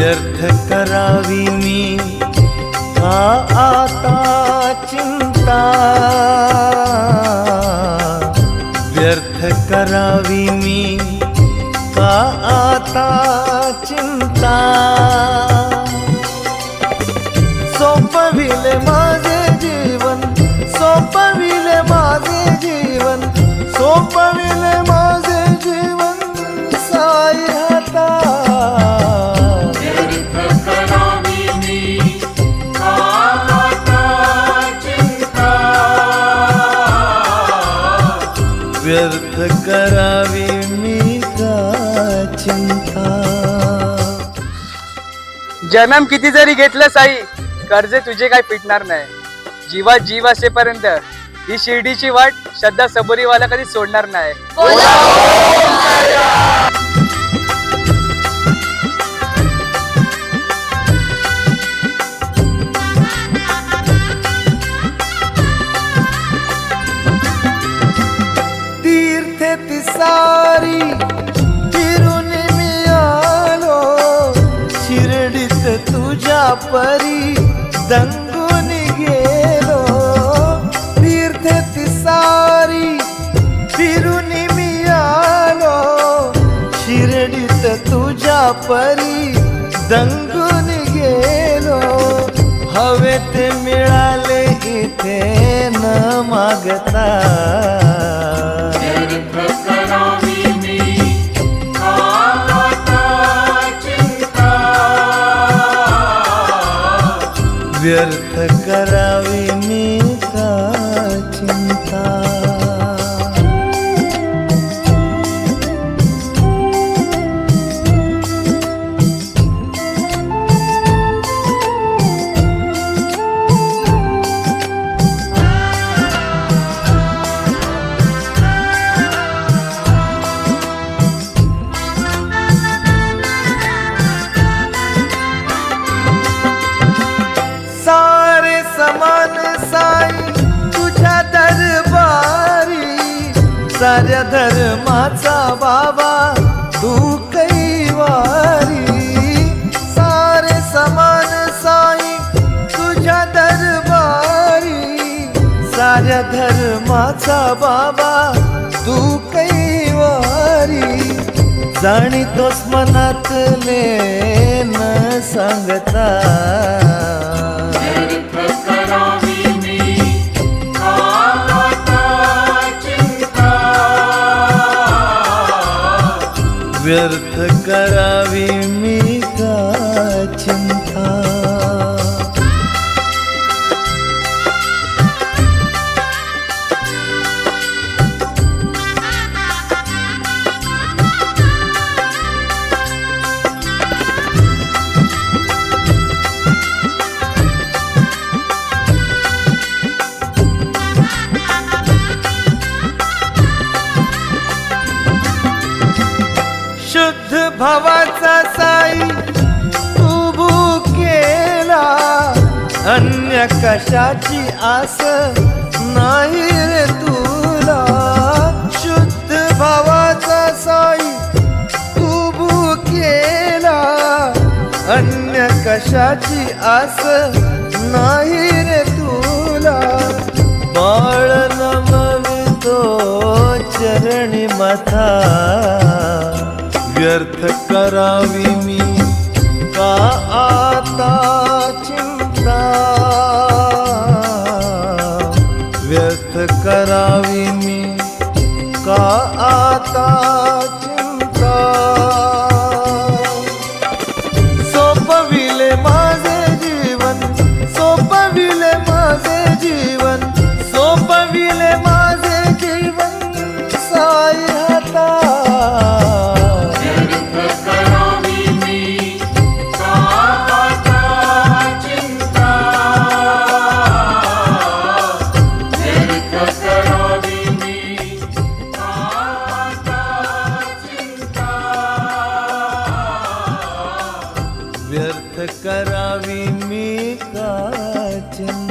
व्यर्थ करावी मी। का आता चिंता। व्यर्थ करावी मी। का आता चिंता। सोपविले माझे करावी मी का चिंता? जन्म किती जरी घेतलं साई कर्ज तुझे काय पिटणार नाही. जीवा जीव असेपर्यंत ही शिर्डीची वाट श्रद्धा सबरीवाला कधी सोडणार नाही. सारी फिरून मी आलो. शिर्डीत तुझ्या परी दंगून गेलो. तीर्थे तिसारी फिरून मी आलो. शिर्डीत तुझ्या परी दंगून गेलो. हवे ते मिळाले इथे न मागता. व्यर्थ साऱ्या धर्माचा बाबा तू कैवारी. सारे समान साई तुझ्या दरबारी. साऱ्या धर्माचा बाबा तू कैवारी. जाणीतोस मनातले न सांगता. भावाचा साई अन्य कशाची आस नाही रे तुला. शुद्ध भावाचा साई तू केला. अन्य कशाची आस नाही रे तुला. बाळ नमवितो चरणी मथा. व्यर्थ करावी मी करावी मी का चिंता